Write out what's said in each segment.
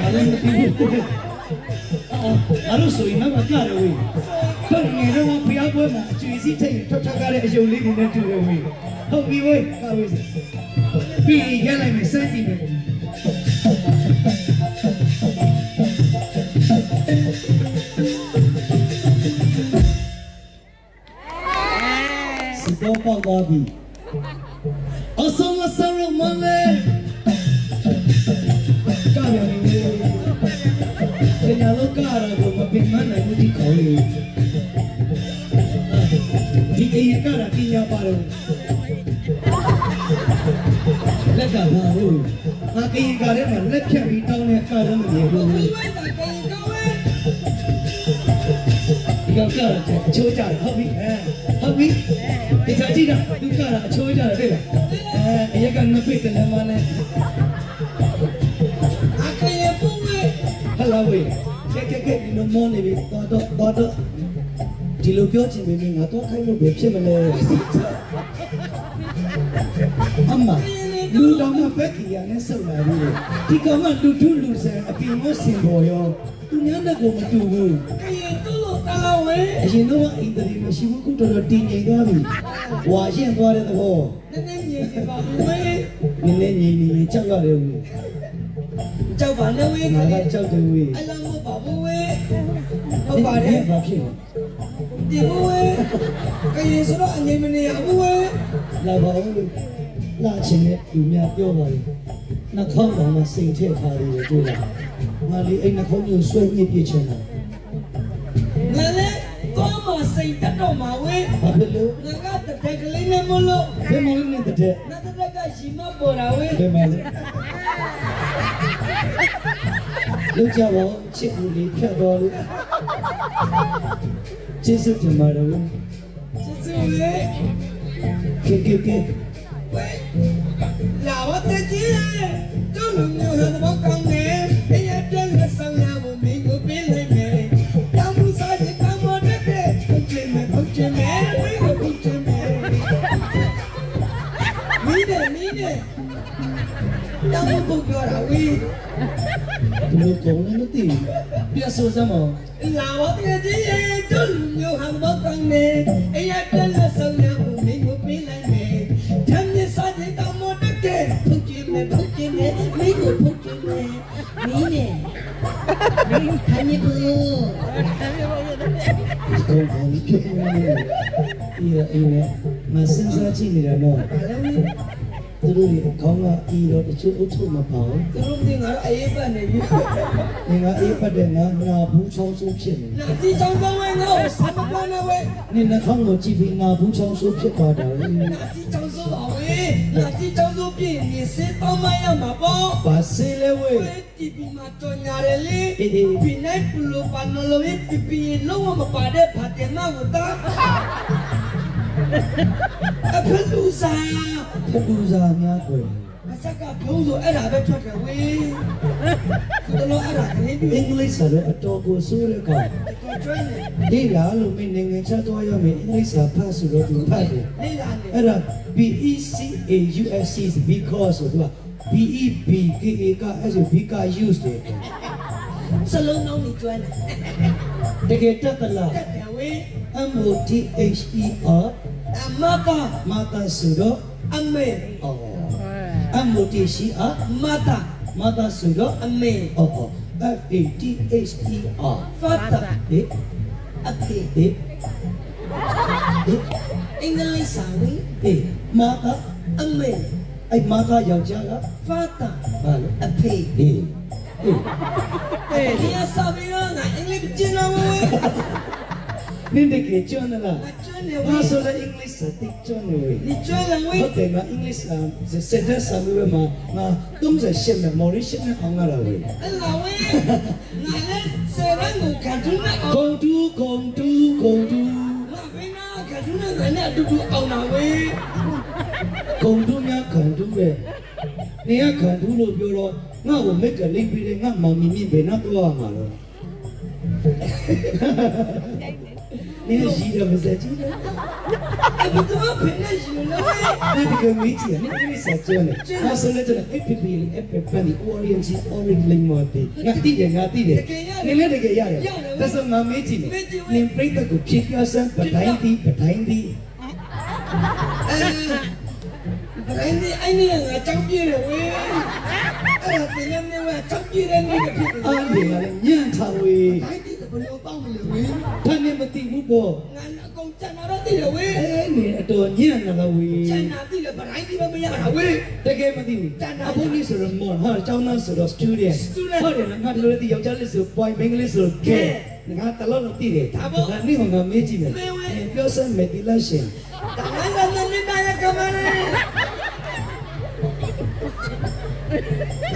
အားလုံးမသိဘူးအော်အားလုံးဆိုရင်တော့ကြရတယ်ဝေးတော့ငယ်တော့ဖျားပွဲမှာအကျွေးစီးထိတ်ထွက်ထွက်ကားတဲ့အယုံလေးတွေနဲ့တူတယ်ဝေးဟုတ်ပြီဝေးကာဝေးပြီးရလိုက်မယ်စမ်းကြည့်မယ် ပေါက်သွားပြီအဆုံးအဆုံးရမလေးကာရနေလေပညာလောကရကိုမပင်မနိုင်ဘူးဒီခေါင်းလေးဒီအိမ်ကရပညာပါတော့လက်ကပါလို့ငါကိင်ကရဲမှာလက်ဖြတ်ပြီးတောင်းတဲ့ကာရမမြင်ဘူးဒီဝဲတာကိန်ကောဝဲဒီကောင်ကအချိုးကြတယ်ဟုတ်ပြီအဲ ဟုတ်ပြီဒီချာကြည့်တာသူကအချိုးကြတယ်တွေ့လားအဲအရက်ကငပိတ်တယ်လည်းမနဲ့အခေဘူးဝဲဟလာဝေးကဲကဲကဲဒီလိုမောနေပြီတော့တော့တော့တော့ဒီလိုပြောချင်ပေမဲ့ငါတော့ခိုင်းလို့ပဲဖြစ်မလဲအမလူတော်မပဲကြီးရနဲ့ဆုပ်လာပြီဒီကောင်ကလူထုလူဆန်အပြင်မစင်ပေါ်ရောသူများနဲ့ကိုမတူဘူးကိန် တူလို့တလာဝဲအရင်တော့အိမ်တရီမရှိဘူးခုတော်တော်တည်ငြိမ်သွားပြီဝါရှင်းသွားတဲ့သဘောနည်းနည်းညင်ပါဘူးဝဲနည်းနည်းငြိမ်နေရင်ကြောက်ရတယ်ဦးကြောက်ပါနဲ့ဝဲငါကကြောက်တယ်ဦးအလောင်းမပါဘူးဝဲဟုတ်ပါတယ်ဘာဖြစ်လဲဒီဘူးဝဲကိန်ဆိုတော့အငိမ့်မနေရဘူးဝဲလာပါဦးလို့လာချင်တဲ့လူများပြောပါလေနှာခေါင်းပေါ်မှာစိန်ထည့်ထားတယ်တွေ့လားငါလေးအဲ့နှာခေါင်းကိုဆွဲညစ်ပြချင်တာငါလည်းတော့မ စိတ်တက်တော့မှာဝဲဘာဖြစ်လို့ငါကတက်ကလေးနဲ့မလို့ဘယ်မလို့နဲ့တဲ့နတ်တက်ကရှိမပေါ်တာဝဲဘယ်မှာလဲလောက်ကြပါဦးချစ်ဦးလေးဖြတ်တော်လို့ကျေးဇူးတင်ပါတယ်ဦးစစ်စစ်ဝဲကဲကဲကဲဝဲလာဝတ်တဲ့ကြီးတူလူမျိုးဟန်တော့ကောင်းနေ တောင်မှုပုတ်ပြောတာဝေးဒီလိုကောင်းလည်းမသိဘူးပြတ်ဆိုစမ်းမအောင်လာဝတ်တဲ့ကြီးတူလူမျိုးဟန်တော့ကောင်းနေအရင်ပြန်လက်ဆောင်ရဖို့မင်းကိုပေးလိုက်မယ်တမ်းမြစားချင်ကမောတက်တဲ့ဟုတ်ချင်မယ်ဟုတ်ချင်မယ်မင်းကိုဟုတ်ချင်မယ်မင်းနဲ့ခဏဘူးဒီကောင်းကောင်းဖြစ်နေတယ်ဒီရအင်းနဲ့မစင်စားကြည့်နေတာတော့ဘာလဲမင်း သူတို့ကခေါင်းကအီတော့တချို့အုပ်ချုပ်မပါဘူးသူတို့တင်ငါအေးပတ်နေပြီငါအေးပတ်တဲ့ငါငါဘူးချောင်းဆိုးဖြစ်နေနာစီချောင်းကောင်းဝဲငါ့ကိုဆမပေါ်နေဝဲနေနှခေါင်းကိုကြည့်ပြီးငါဘူးချောင်းဆိုးဖြစ်သွားတာလေနာစီချောင်းဆိုပါဝဲနာစီချောင်းဆိုပြင်နေစေတောင်းမရမှာပေါ့ဘာစေးလဲဝဲဝဲတီပီမှာတော်ညာရလေဒီနိုင်ပလိုပါနလိုပီပီလုံးဝမပါတဲ့ဖာတယ်မကိုတာ အဖလူစာဖတူစားများကွယ်အစကဖုံးဆိုအဲ့ဒါပဲထွက်တယ်ဝေးသူတို့အဲ့ဒါကလေးအပြီးင်္ဂလိပ်စာတော့အတော်ကိုဆိုးရကောင်တော်ကျွင်းနေဒီလားလို့မင်းနိုင်ငံခြားသွားရမယ်အင်္ဂလိပ်စာဖတ်ဆိုတော့သူဖတ်တယ်လေးလာနေအဲ့ဒါ B E C A U S C because ဆိုတော့ B E B K A ကအဲ့ဆို B က use တယ်စလုံးနှောင်းနေကျွမ်းတယ်တကယ်တက်သလားတက်တယ်ဝေး M O T H E R အမကမတာဆိုတော့အမေအော် M O T H E R မတာမတာဆိုတော့အမေအော် F A T H E R ဖတ်တာဟေးအဖေဟေးဟေးအင်္ဂလိပ်စာဝေးဟေးမတာအမေအဲ့မတာယောက်ျားကဖတ်တာဘာလဲအဖေဟေးဟေးဒီအစာပြီးတော့ငါအင်္ဂလိပ်ကျင်းတော့ဝေး နင်းတကယ်ကျွမ်းလားအကျွမ်းနေဝေးငါဆိုလည်းအင်္ဂလိပ်စာသိကျွမ်းနေဝေးဒီကျွမ်းလည်းဝေးဟုတ်တယ်ငါအင်္ဂလိပ်စာစက်တဲ့စာမျိုးမှာငါ38နဲ့မော်ရီရှစ်နဲ့အောင်ရတာဝေးအဲ့လာဝေးငါလည်းစေရန်ကိုခံတူးနေအောင်ဂုံတူးဂုံတူးဂုံတူးငါဘယ်နာခံတူးနေတယ်နဲ့အတူတူအောင်လာဝေးဂုံတူးများခံတူးတယ်နေရခံတူးလို့ပြောတော့ငါ့ကိုမက်ကလိမ့်ပြီးတယ်ငါမောင်မီမြင့်ဘယ်တော့တော့မှာလဲ 你要洗了不是？今天 အဲ့ဘသူဖိနေရှင်လို့ 那这个没钱，你你啥做呢？我说了真的，A P P 里 A P P 里 Orange Orange 零毛的，我弟弟我弟弟，你那这个要的，但是我没钱，你不得个皮标上不台的不台的， အဲအဲ့ဒီအဲ့ဒီငါကြောက်ပြတယ်ဝေးအဲ့ဒါတင်နေနေဝကြောက်ပြတဲ့နေ့ဖြစ်တယ် 啊你啊，你看喂， အဲ့ဒီဘလို့ပေါင်းမလို့ဝေး ဖန်နေမသိဘူးပေါ့ငါအကုန်ကြံတာတော့သိတယ်ဝေးအဲနေအတော်ညံ့တာလားဝေးကြံတာသိတယ်ဗတိုင်းသိမရတာဝေးတကယ်မသိဘူးအဖိုးကြီးဆိုတော့မော်ဟာကျောင်းသားဆိုတော့ student ဟုတ်တယ်ငါတို့လည်းဒီယောက်ျားလေးဆို boy ဘင်္ဂလိပ်ဆို girl ငါတလောက်တော့သိတယ်ဒါပေါ့ငါနေ့ကငါမေးကြည့်မယ်ပြောစမ်းမယ်ဒီလားရှင်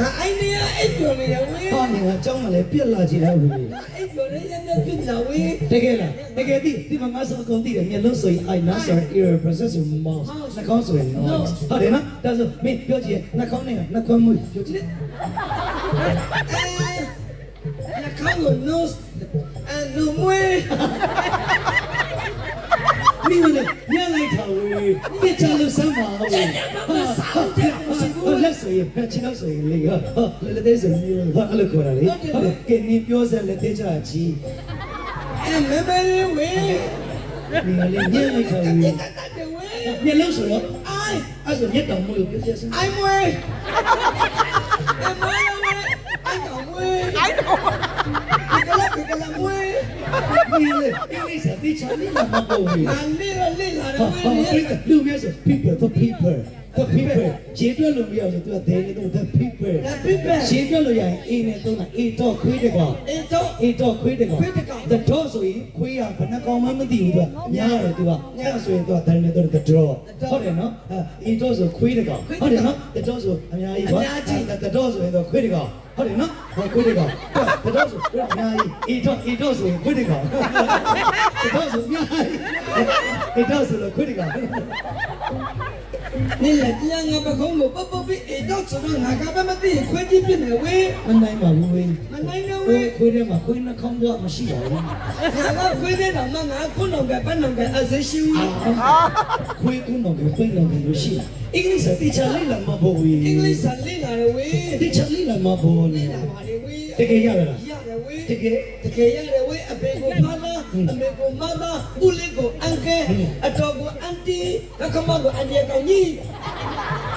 ငါအိုင်နေအဲ့ကျော်နေရဝေးဟာနေငါကျောင်းမှာလည်းပြက်လာကြည့်တော့ဘူးငါအဲ့ကျော်နေရတဲ့ဖြစ်လာဝေးတကယ်လားတကယ်သိဒီမှာငါဆိုအကုန်သိတယ်မျက်လုံးဆိုရင် I not sure ear processor mouse နှာခေါင်းဆိုရင် noise ဟုတ်တယ်နော်ဒါဆိုမင်းပြောကြည့်နှာခေါင်းနဲ့နှာခေါင်းမွေးပြောကြည့်အဲနှာခေါင်းကို nose အဲလူမွေးမိမလေးညလိုက်တာဝေးပြချလို့စမ်းပါဦးဟာလက် ဆိုရင်ဖက်ချလို့ဆိုရင်လေဟာလက်သေးဆိုရင်ဟာအဲ့လိုခေါ်တာလေဟုတ်တယ်ကဲနေပြောစက်လက်သေးချချီအဲမမလေးဝေးမိမလေးညလိုက်တာဝေးတတ်တတ်တယ်ဝေးမျက်လုံးဆိုတော့အိုင်အဲ့ဆိုမျက်တောင်မွေးကိုပြောပြစမ်းအိုင်မွေးအဲမွေးဝေးအိုင်တော်မွေးအိုင်တော်ကလေးကလေးမွေးမိလေးအင်္ဂလိပ်စာသိချလေးလာမပေါ်ဘူးငါလေးတော့လေးလာတဟာယ်ဝေးဟာပြလူမျိုးဆို people for people for people ခြေတွက်လို့မရဘူးသူကဒဲနေတော့ the people ဒါပြပြခြေတွက်လို့ရရင် A နဲ့သုံးတာ A တော့ခွေးတကောင်အဲတော့အေးတော့ခွေးတယ်ကောင်ခွေးတစ်ကောင် the draw ဆိုရင်ခွေးရဘယ်နှကောင်မှမသိဘူးသူကအများတယ်သူကအဲ့ဒါဆိုရင်သူကတိုင်းနေတော့ the draw ဟုတ်တယ်နော်အဲအေးတော့ဆိုခွေးတကောင်ဟုတ်တယ်နော် the draw ဆိုအများကြီးပါ the draw ဆိုရင်တော့ခွေးတကောင်ဟုတ်တယ်နော်ဟောခွေးတကောင် the draw ဆိုအများကြီးအေးတော့အေးတော့ဆိုရင်ခွေးတကောင် the draw ဆိုအများကြီးအေးတော့ဆိုတော့ခွေးတကောင် နေလက်တရားငါပခုံးကိုပပပြီးအဲတော့ဆိုတော့ငါကပဲမသိခွေးကြည့်ပြနေဝေးမနိုင်ပါဘူးဝင်းမနိုင်တော့ခွေးဝေးခွေးထဲမှာခွေးနှခေါင်းတော့မရှိပါဘူးငါကခွေးတဲ့တော့မငါခုနောက်ကပတ်နောက်ကအဲဆရှိဝီခွေးကုန်းတော့ခွေးတော့လို့ရှိအင်္ဂလိပ်စာတိချာလေးလာမပေါ်ဘူးအင်္ဂလိပ်စာလေးလာတယ်ဝေးတိချာလေးလာမပေါ်နေလေးလာပါလေဝေးတကယ်ရလားရတယ်ဝေးတကယ်တကယ်ရတယ်ဝေးအပေကိုဖာလာ အမေကိုမမဦးလေးကိုအန်ကဲအတော်ကိုအန်တီကကမကိုအန်ဒီကောင်ကြီး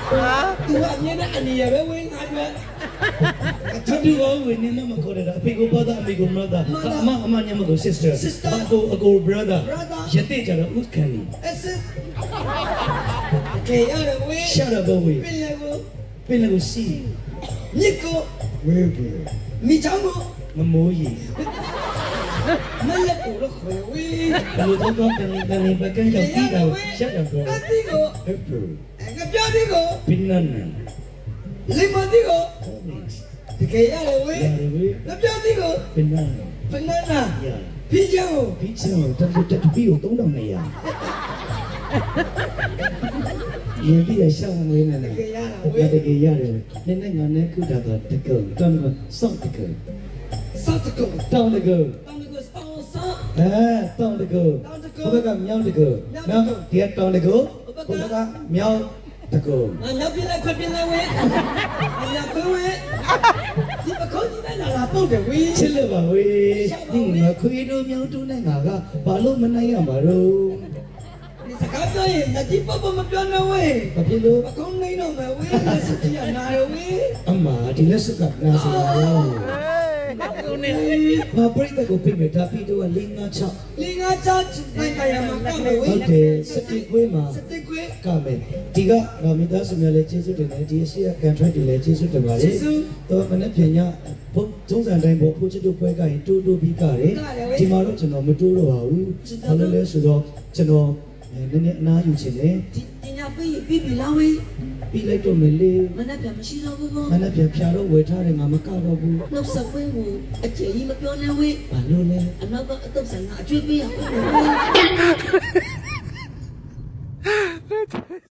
ဟာသူကအမြဲတမ်းအန်ဒီရပဲဝေးငါတို့ထပ်တူအောင်ဝင်နေမခေါ်တာအဖေကိုပါတာအမေကိုမတာအမအမညမကို sister အကိုအကို brother ရတဲ့ကြတော့ဥက္ကဏီအစ်စ်တကယ်ရတယ်ဝေးရှာတော့ဘဝေးပြင်လေကိုပင်လည်းကိုစီမြစ်ကိုဝေးပြီမိချောင်းကိုမမိုးရီ မလက်ကိုတော့ခေါ်ဝေးဘယ်လိုတော့ကောင်းတယ်တယ်ပကန်းကြောင့်ပြီးတော့ရှာတော့တော့အတီကိုဟပ်ပူငါပြောသည်ကိုပင်နန်လိမ္မာသည်ကိုတကယ်ရတယ်ဝေးရဝေးငါပြောသည်ကိုပင်နန်ဖနနာရပြီးချောင်းကိုပြီးချင်တော့တက်တက်ပြီးတော့3000နေရရင်းပြီးရှောင်းနေနေတတယ်ကယ်ရတာဝဝေးတကယ်ရတယ်နည်းနည်းငါနဲ့ကုတာတော့တကယ်တောင်းကစောင့်တကယ်စောက်တကုတ်တောင်းတကယ်တောင်းတကုတ်စော က်စောက်အဲတောင်းတကယ်ဘုရားကမြောင်းတကယ်နော်ဒီကတောင်းတကယ်ဘုရားကမြောင်းတကယ်ငါနောက်ပြလိုက်ခွက်ပြလိုက်ဝေးငါနောက်ခွေးဝေးဒီပခုံးကြီးနဲ့လာလာပုတ်တယ်ဝေးချစ်လို့ပါဝေးဒီငါခွေးတို့မြောင်းတူးနဲ့ငါကဘာလို့မနိုင်ရမှာတော့ဒီစကားပြောရင်လက်ကြီးပပမပြောနဲ့ဝေးဘာဖြစ်လို့ပခုံးနေတော့မယ်ဝေးလက်စကြီးရနာရဝေးအမဒီလက်စကနားစရာ ဘာပြိတ္တကိုပြမယ်ဒါပြီးတော့၄၅6 လင်းငါချချနိုင်ကြရမှာကမယ်ဝေးဟုတ်တယ်စတိခွေးမှာစတိခွေးကမယ်ဒီကဗာမိသားစုများလည်းကျေးဇူးတင်တယ်ဒီအရှိရ contract တွေလည်းကျေးဇူးတင်ပါလေတော့မနေ့ပြန်ညဘုသုံးစံတိုင်းပေါ်ဖို့ချစ်တို့ပွဲကရင်တိုးတိုးပြီးကြတယ်ဒီမှာတော့ကျွန်တော်မတိုးတော့ပါဘူးဘာလို့လဲဆိုတော့ကျွန်တော်နည်းနည်းအနားယူချင်တယ်ဒီဒီည ပြီးပြီးပြီလားဝေးပြီးလိုက်တော့မယ်လေမနေ့ကမရှိတော့ဘူးကောမနေ့ပြန်ဖြာတော့ဝယ်ထားတယ်ငါမကတော့ဘူးနှုတ်ဆက်ခွင့်ကိုအကျယ်ကြီးမပြောနဲ့ဝေးဘာလို့လဲအနောက်ကအတုပ်ဆိုင်ကအကျွေးပေးရအောင်